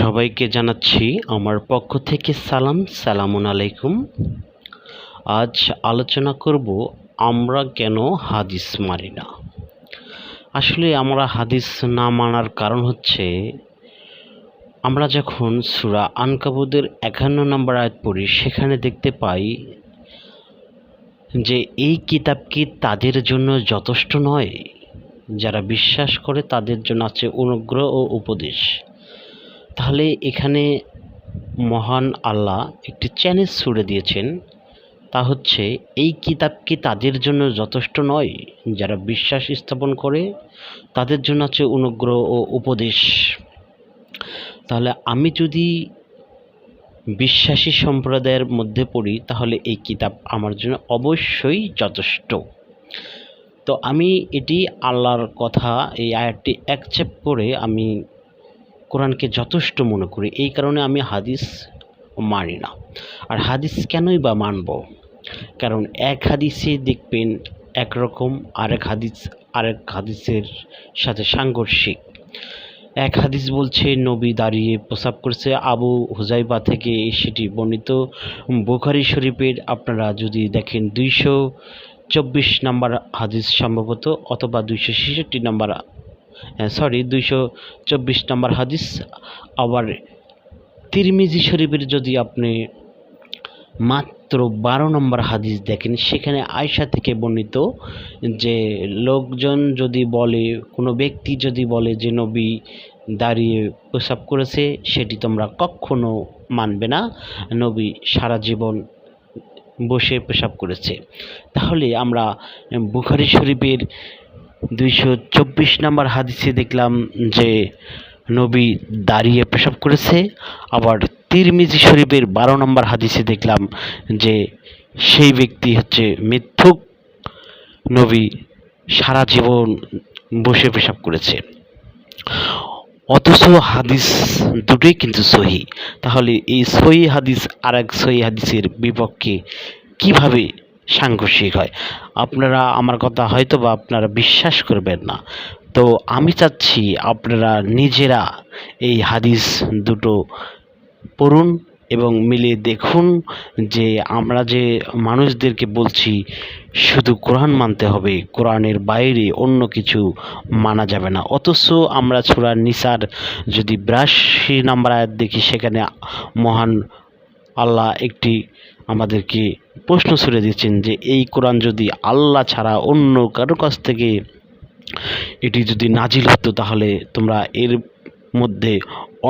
সবাইকে জানাচ্ছি আমার পক্ষ থেকে সালাম, সালামুন আলাইকুম। আজ আলোচনা করব, আমরা কেন হাদিস মানি না? আসলে আমরা হাদিস না মানার কারণ হচ্ছে, আমরা যখন সুরা আনকাবুদের একান্ন নম্বর আয়াত পড়ি, সেখানে দেখতে পাই যে এই কিতাব কি তাদের জন্য যথেষ্ট নয়? যারা বিশ্বাস করে তাদের জন্য আছে অনুগ্রহ ও উপদেশ। তাহলে এখানে মহান আল্লাহ একটি চ্যালেঞ্জ ছুড়ে দিয়েছেন। তা হচ্ছে, এই কিতাব কি তাদের জন্য যথেষ্ট নয়? যারা বিশ্বাস স্থাপন করে, তাদের জন্য আছে অনুগ্রহ ও উপদেশ। তাহলে আমি যদি বিশ্বাসী সম্প্রদায়ের মধ্যে পড়ি, তাহলে এই কিতাব আমার জন্য অবশ্যই যথেষ্ট। তো আমি এটি আল্লাহর কথা, এই আয়াতটি অ্যাকসেপ্ট করে আমি কোরআনকে যথেষ্ট মনে করি, এই কারণে আমি হাদিস মানি না। আর হাদিস কেনই বা মানব? কারণ এক হাদিসে দেখবেন একরকম, আরেক হাদিস, আরেক হাদিসের সাথে সাংঘর্ষিক। এক হাদিস বলছে, নবী দাঁড়িয়ে প্রসাব করছে, আবু হুজাইবা থেকে সেটি বর্ণিত। বুখারি শরীফের আপনারা যদি দেখেন দুইশো চব্বিশ নম্বর হাদিস সম্ভবত, অথবা দুইশো ছেষট্টি নম্বর সরি দুইশো চব্বিশ নম্বর হাদিস। আবার তিরমিজি শরীফের যদি আপনি মাত্র বারো নম্বর হাদিস দেখেন, সেখানে আয়সা থেকে বর্ণিত যে লোকজন যদি বলে, কোনো ব্যক্তি যদি বলে যে নবী দাঁড়িয়ে প্রসাব করেছে, সেটি তোমরা কখনো মানবে না। নবী সারা জীবন বসে পেশাব করেছে। তাহলে আমরা বুখারি শরীফের দুইশো চব্বিশ নম্বর হাদিসে দেখলাম যে নবী দাঁড়িয়ে পেশাব করেছে। আবার তিরমিজি শরীফের বারো নম্বর হাদিসে দেখলাম যে সেই ব্যক্তি হচ্ছে মিথ্যুক। নবী সারা জীবন বসে পেশাব করেছে। অথচ হাদিস দুটোই কিন্তু সহি। তাহলে এই সহি হাদিস আর এক সহি হাদিসের বিপক্ষে কীভাবে সাংঘর্ষিক হয়। আপনারা আমার কথা হয়তো বা আপনারা বিশ্বাস করবেন না। তো আমি চাচ্ছি আপনারা নিজেরা এই হাদিস দুটো পড়ুন এবং মিলে দেখুন যে আমরা যে মানুষদেরকে বলছি, শুধু কোরআন মানতে হবে, কোরআনের বাইরে অন্য কিছু মানা যাবে না। অথচ আমরা ছোড়ার নিসার যদি বিরাশি নাম্বার আয়াত দেখি, সেখানে মহান আল্লাহ একটি আমাদেরকে প্রশ্ন ছুড়ে দিচ্ছেন যে এই কোরআন যদি আল্লাহ ছাড়া অন্য কারও কাছ থেকে এটি যদি নাজিল হতো, তাহলে তোমরা এর মধ্যে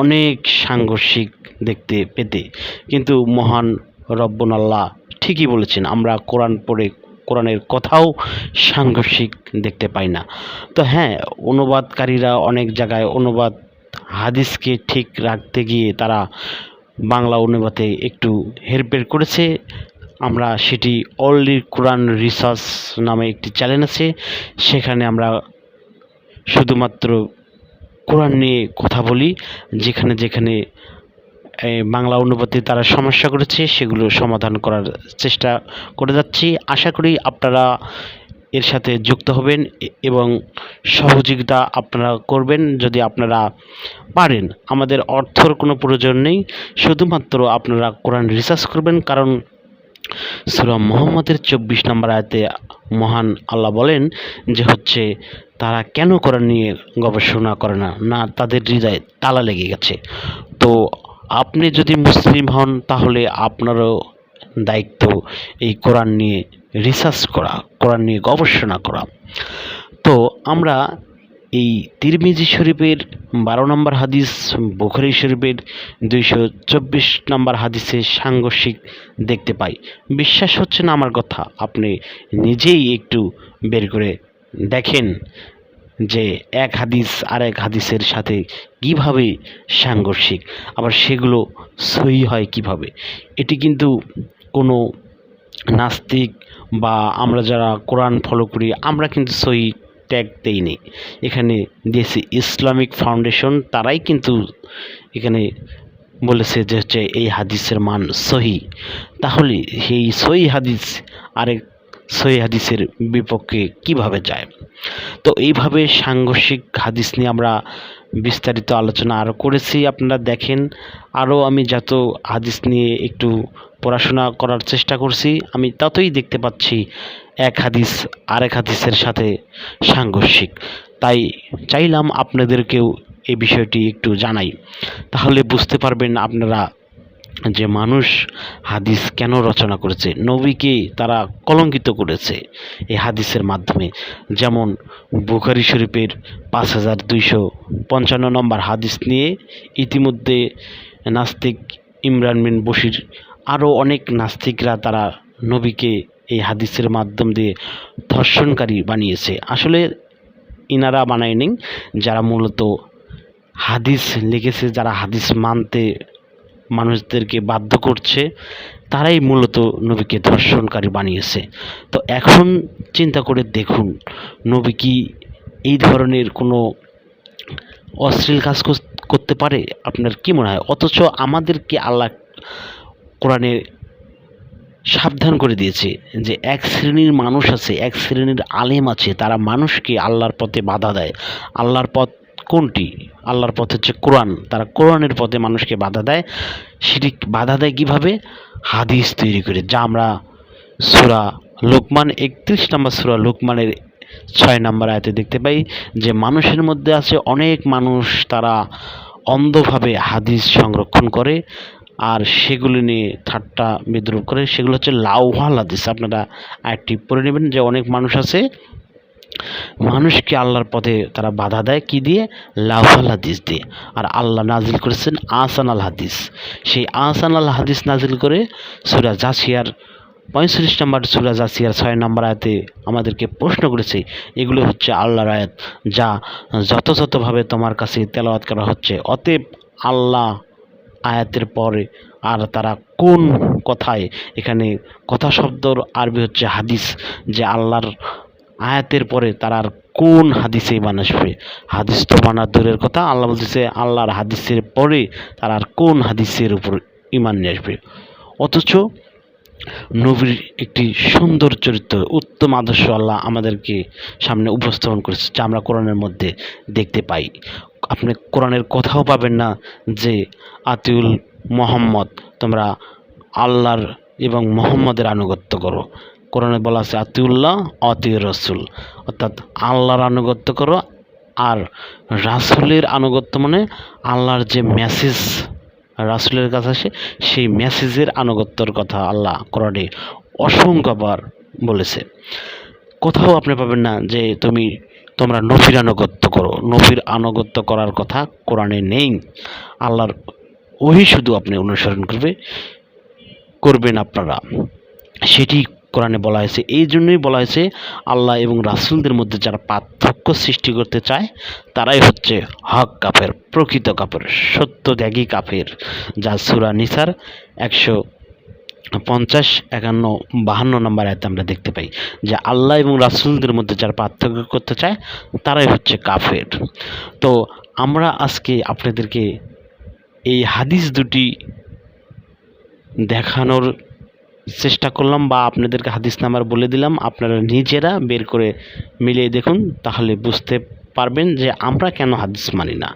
অনেক সাংঘর্ষিক দেখতে পেতে। কিন্তু মহান রব্বন আল্লাহ ঠিকই বলেছেন, আমরা কোরআন পড়ে কোরআনের কথাও সাংঘর্ষিক দেখতে পাই না। তো হ্যাঁ অনুবাদকারীরা অনেক জায়গায় অনুবাদ হাদিসকে ঠিক রাখতে গিয়ে তারা বাংলা অনুবাদে একটু হেরফের করেছে। আমরা সেটি অললি কোরআন রিসার্চ নামে একটি চ্যানেল আছে। সেখানে আমরা শুধুমাত্র কোরআন নিয়ে কথা বলি, যেখানে যেখানে বাংলা অনুবাদে তারা সমস্যা করেছে, সেগুলো সমাধান করার চেষ্টা করে যাচ্ছি। আশা করি আপনারা এর সাথে যুক্ত হবেন এবং সহযোগিতা আপনারা করবেন যদি আপনারা পারেন। আমাদের অর্থর কোনো প্রয়োজন নেই, শুধুমাত্র আপনারা কোরআন রিসার্চ করবেন, কারণ সুরা মোহাম্মদের চব্বিশ নম্বর আয়তে মহান আল্লাহ বলেন যে হচ্ছে, তারা কেন কোরআন নিয়ে গবেষণা করে না? না, তাদের হৃদয়ে তালা লেগে গেছে। তো আপনি যদি মুসলিম হন, তাহলে আপনারও দায়িত্ব এই কোরআন নিয়ে রিসার্চ করা, কোরআন নিয়ে গবেষণা করা। তো আমরা এই তিরমিজি শরীফের বারো নম্বর হাদিস, বুখারি শরীফের দুইশো চব্বিশ নম্বর হাদিসে সাংঘর্ষিক দেখতে পাই। বিশ্বাস হচ্ছে না আমার কথা? আপনি নিজেই একটু বের করে দেখেন যে এক হাদিস আর এক হাদিসের সাথে কীভাবে সাংঘর্ষিক, আবার সেগুলো সহি হয় কীভাবে? এটি কিন্তু কোনো নাস্তিক বা আমরা যারা কোরআন ফলো করি, আমরা কিন্তু সহি ট্যাগ দেইনি এখানে দিয়েছে ইসলামিক ফাউন্ডেশন তারাই কিন্তু এখানে বলেছে যে হচ্ছে এই হাদিসের মান সহি। তাহলে এই সহি হাদিস আরেক সহি হাদিসের বিপক্ষে কীভাবে যায়? তো এইভাবে সাংঘর্ষিক হাদিস নিয়ে আমরা বিস্তারিত আলোচনা আরও করেছি, আপনারা দেখেন। আরও আমি যত হাদিস নিয়ে একটু পড়াশোনা করার চেষ্টা করছি। আমি ততই দেখতে পাচ্ছি এক হাদিস, আরেক হাদিসের সাথে সাংঘর্ষিক। তাই চাইলাম আপনাদেরকেও এই বিষয়টি একটু জানাই। তাহলে বুঝতে পারবেন আপনারা যে মানুষ হাদিস কেন রচনা করেছে, নবীকে তারা কলঙ্কিত করেছে এই হাদিসের মাধ্যমে। যেমন বুখারি শরীফের পাঁচ হাজার দুইশো পঞ্চান্ন নম্বর হাদিস নিয়ে ইতিমধ্যে নাস্তিক ইমরান বিন বশির আরও অনেক নাস্তিকরা তারা নবীকে এই হাদিসের মাধ্যম দিয়ে ধর্ষণকারী বানিয়েছে। আসলে ইনারা বানায়নি যারা মূলত হাদিস লিখেছে, যারা হাদিস মানতে মানুষদেরকে বাধ্য করছে, তারাই মূলত নবীকে ধর্ষণকারী বানিয়েছে। তো এখন চিন্তা করে দেখুন, নবী কি এই ধরনের কোনো অশ্লীল কাজ করতে পারে? আপনার কি মনে হয়? অথচ আমাদেরকে আল্লাহ কোরআনে সাবধান করে দিয়েছে যে এক শ্রেণির মানুষ আছে, এক শ্রেণির আলেম আছে, তারা মানুষকে আল্লাহর পথে বাধা দেয়। আল্লাহর পথ কোনটি? আল্লাহর পথ হচ্ছে কোরআন। তারা কোরআনের পথে মানুষকে বাধা দেয়। সেটি বাধা দেয় কীভাবে? হাদিস তৈরি করে, যা আমরা সুরা লোকমান একত্রিশ নম্বর সুরা লোকমানের ছয় নম্বর আয়তে দেখতে পাই যে মানুষের মধ্যে আছে অনেক মানুষ তারা অন্ধভাবে হাদিস সংরক্ষণ করে। আর সেগুলি নিয়ে ঠাট্টা বিদ্রুপ করে, সেগুলো হচ্ছে লাউহাল হাদিস। আপনারা আরেকটি পড়ে নেবেন যে অনেক মানুষ আছে, মানুষকে আল্লাহর পথে তারা বাধা দেয়, কি দিয়ে? লাউহাল হাদিস দিয়ে। আর আল্লাহ নাজিল করেছেন আসান আল হাদিস। সেই আসান আল হাদিস নাজিল করে সুরা জাসিয়ার পঁয়ত্রিশ নম্বর, সুরা জাসিয়ার ছয় নম্বর আয়াতে আমাদেরকে প্রশ্ন করেছে, এগুলো হচ্ছে আল্লাহর আয়াত, যা যথাযথভাবে তোমার কাছে তেলাওয়াত করা হচ্ছে। অতএব আল্লাহ আয়াতের পরে আর তারা কোন কথায়, এখানে কথা শব্দর আরবি হচ্ছে হাদিস, যে আল্লাহর আয়াতের পরে তারা আর কোন হাদিসে ইমান আসবে? হাদিস তো বানার দূরের কথা, আল্লাহ বলতেছে আল্লাহর হাদিসের পরে তারা আর কোন হাদিসের উপর ইমান নিয়ে আসবে? অথচ নবীর একটি সুন্দর চরিত্র, উত্তম আদর্শ আল্লাহ আমাদেরকে সামনে উপস্থাপন করেছে, যা আমরা কোরআনের মধ্যে দেখতে পাই। আপনি কোরআনের কথাও পাবেন না যে আতিউল মোহাম্মদ, তোমরা আল্লাহর এবং মোহাম্মদের আনুগত্য করো। কোরআনে বলা আছে, আতিউল্লাহ অতিউর রসুল। অর্থাৎ আল্লাহর আনুগত্য করো আর রাসুলের আনুগত্য মানে আল্লাহর যে মেসেজ রাসুলের কাছে আসে, সেই মেসেজের আনুগত্যর কথা আল্লাহ কোরআনে অসংখ্যবার বলেছে। কোথাও আপনি পাবেন না যে তুমি তোমরা নবীর আনুগত্য করো। নবীর আনুগত্য করার কথা কোরআনে নেই। আল্লাহর ওই শুধু আপনি অনুসরণ করবে, করবেন আপনারা। সেটি কোরআনে বলা হয়েছে। এই জন্যই বলা হয়েছে, আল্লাহ এবং রাসুলদের মধ্যে যারা পার্থক্য সৃষ্টি করতে চায়, তারাই হচ্ছে হক কাফের, প্রকৃত কাফের, সত্য ত্যাগী কাফের। যা সুরা নিসার একশো পঞ্চাশ, একান্ন, বাহান্ন নম্বর আয়তে আমরা দেখতে পাই যে আল্লাহ এবং রাসুলদের মধ্যে যারা পার্থক্য করতে চায়, তারাই হচ্ছে কাফের। তো আমরা আজকে আপনাদেরকে এই হাদিস দুটি দেখানোর চেষ্টা করলাম বা আপনাদেরকে হাদিস নাম্বার বলে দিলাম। আপনারা নিজেরা বের করে মিলিয়ে দেখুন, তাহলে বুঝতে পারবেন যে আমরা কেন হাদিস মানি না।